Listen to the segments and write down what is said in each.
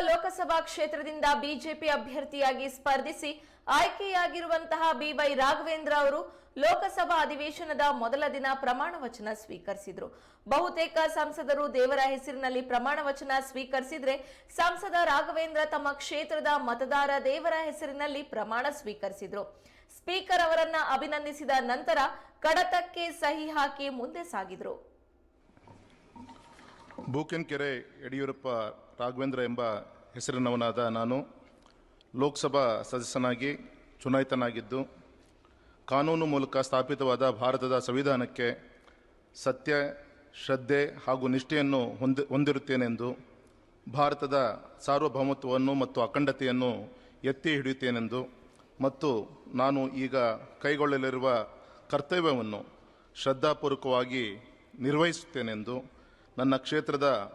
ಲೋಕಸಭಾ ಕ್ಷೇತ್ರದಿಂದ ಬಿಜೆಪಿ ಅಭ್ಯರ್ಥಿಯಾಗಿ ಸ್ಪರ್ಧಿಸಿ ಆಯ್ಕೆಯಾಗಿರುವಂತಹ ಬಿವೈ ರಾಘವೇಂದ್ರ ಅವರು ಲೋಕಸಭಾ ಅಧಿವೇಶನದ ಮೊದಲ ದಿನ ಪ್ರಮಾಣ ವಚನ ಸ್ವೀಕರಿಸಿದ್ರು. ಬಹುತೇಕ ಸಂಸದರು ದೇವರ ಹೆಸರಿನಲ್ಲಿ ಪ್ರಮಾಣ ವಚನ ಸ್ವೀಕರಿಸಿದ್ರೆ ಸಂಸದ ರಾಘವೇಂದ್ರ ತಮ್ಮ ಕ್ಷೇತ್ರದ ಮತದಾರ ದೇವರ ಹೆಸರಿನಲ್ಲಿ ಪ್ರಮಾಣ ಸ್ವೀಕರಿಸಿದ್ರು. ಸ್ಪೀಕರ್ ಅವರನ್ನ ಅಭಿನಂದಿಸಿದ ನಂತರ ಕಡತಕ್ಕೆ ಸಹಿ ಹಾಕಿ ಮುಂದೆ ಸಾಗಿದ್ರು. ಬೂಕೆನ್ಕೆರೆ ಯಡಿಯೂರಪ್ಪ ರಾಘವೇಂದ್ರ ಎಂಬ ಹೆಸರಿನವನಾದ ನಾನು ಲೋಕಸಭಾ ಸದಸ್ಯನಾಗಿ ಚುನಾಯಿತನಾಗಿದ್ದು, ಕಾನೂನು ಮೂಲಕ ಸ್ಥಾಪಿತವಾದ ಭಾರತದ ಸಂವಿಧಾನಕ್ಕೆ ಸತ್ಯ, ಶ್ರದ್ಧೆ ಹಾಗೂ ನಿಷ್ಠೆಯನ್ನು ಹೊಂದಿ, ಹೊಂದಿರುತ್ತೇನೆಂದು, ಭಾರತದ ಸಾರ್ವಭೌಮತ್ವವನ್ನು ಮತ್ತು ಅಖಂಡತೆಯನ್ನು ಎತ್ತಿ ಹಿಡಿಯುತ್ತೇನೆಂದು ಮತ್ತು ನಾನು ಈಗ ಕೈಗೊಳ್ಳಲಿರುವ ಕರ್ತವ್ಯವನ್ನು ಶ್ರದ್ಧಾಪೂರ್ವಕವಾಗಿ ನಿರ್ವಹಿಸುತ್ತೇನೆಂದು ನನ್ನ ಕ್ಷೇತ್ರದ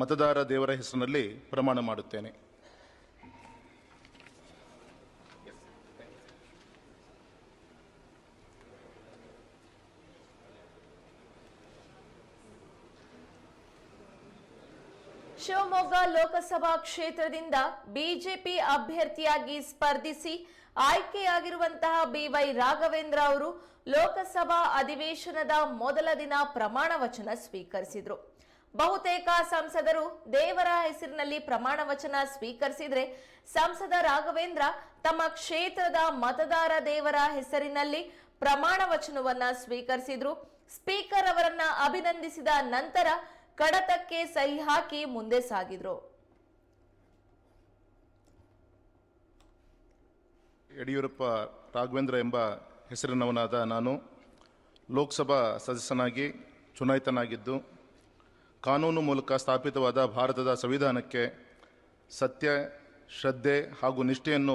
ಮತದಾರ ದೇವರ ಹೆಸರಿನಲ್ಲಿ ಪ್ರಮಾಣ ಮಾಡುತ್ತೇನೆ. ಶಿವಮೊಗ್ಗ ಲೋಕಸಭಾ ಕ್ಷೇತ್ರದಿಂದ ಬಿಜೆಪಿ ಅಭ್ಯರ್ಥಿಯಾಗಿ ಸ್ಪರ್ಧಿಸಿ ಆಯ್ಕೆಯಾಗಿರುವಂತಹ ಬಿವೈ ರಾಘವೇಂದ್ರ ಅವರು ಲೋಕಸಭಾ ಅಧಿವೇಶನದ ಮೊದಲ ದಿನ ಪ್ರಮಾಣ ವಚನ ಸ್ವೀಕರಿಸಿದ್ರು. ಬಹುತೇಕ ಸಂಸದರು ದೇವರ ಹೆಸರಿನಲ್ಲಿ ಪ್ರಮಾಣ ವಚನ ಸ್ವೀಕರಿಸಿದ್ರೆ ಸಂಸದ ರಾಘವೇಂದ್ರ ತಮ್ಮ ಕ್ಷೇತ್ರದ ಮತದಾರ ದೇವರ ಹೆಸರಿನಲ್ಲಿ ಪ್ರಮಾಣ ವಚನವನ್ನ ಸ್ವೀಕರಿಸಿದ್ರು. ಸ್ಪೀಕರ್ ಅವರನ್ನ ಅಭಿನಂದಿಸಿದ ನಂತರ ಕಡತಕ್ಕೆ ಸಹಿ ಹಾಕಿ ಮುಂದೆ ಸಾಗಿದ್ರು. ಯಡಿಯೂರಪ್ಪ ರಾಘವೇಂದ್ರ ಎಂಬ ಹೆಸರಿನವನಾದ ನಾನು ಲೋಕಸಭಾ ಸದಸ್ಯನಾಗಿ ಚುನಾಯಿತನಾಗಿದ್ದು, ಕಾನೂನು ಮೂಲಕ ಸ್ಥಾಪಿತವಾದ ಭಾರತದ ಸಂವಿಧಾನಕ್ಕೆ ಸತ್ಯ, ಶ್ರದ್ಧೆ ಹಾಗೂ ನಿಷ್ಠೆಯನ್ನು